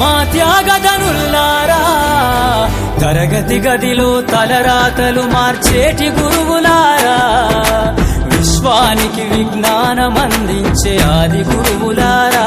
మా త్యాగదనుల్లారా తరగతి గదిలో తలరాతలు మార్చేటి గురువులారా విశ్వానికి విజ్ఞానం అందించే ఆది గురువులారా.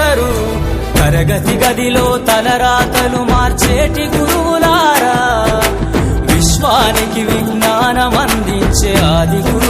నూరిపోస్తారు తరగతి గదిలో తలరాతలు మార్చేటి గురువులారా. విశ్వానికి విజ్ఞానం అందించే ఆది గురువులారా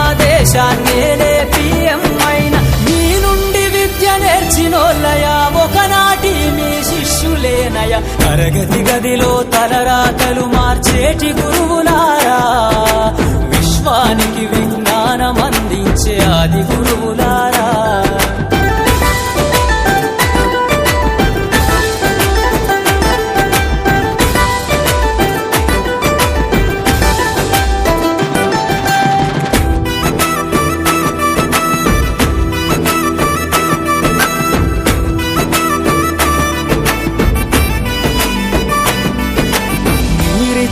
దేశాన్నేలే పిఎం మీ నుండి విద్య నేర్చినోళ్ళయా? ఒకనాటి మీ శిష్యులేనయ? తరగతి గదిలో తలరాతలు మార్చేటి గురు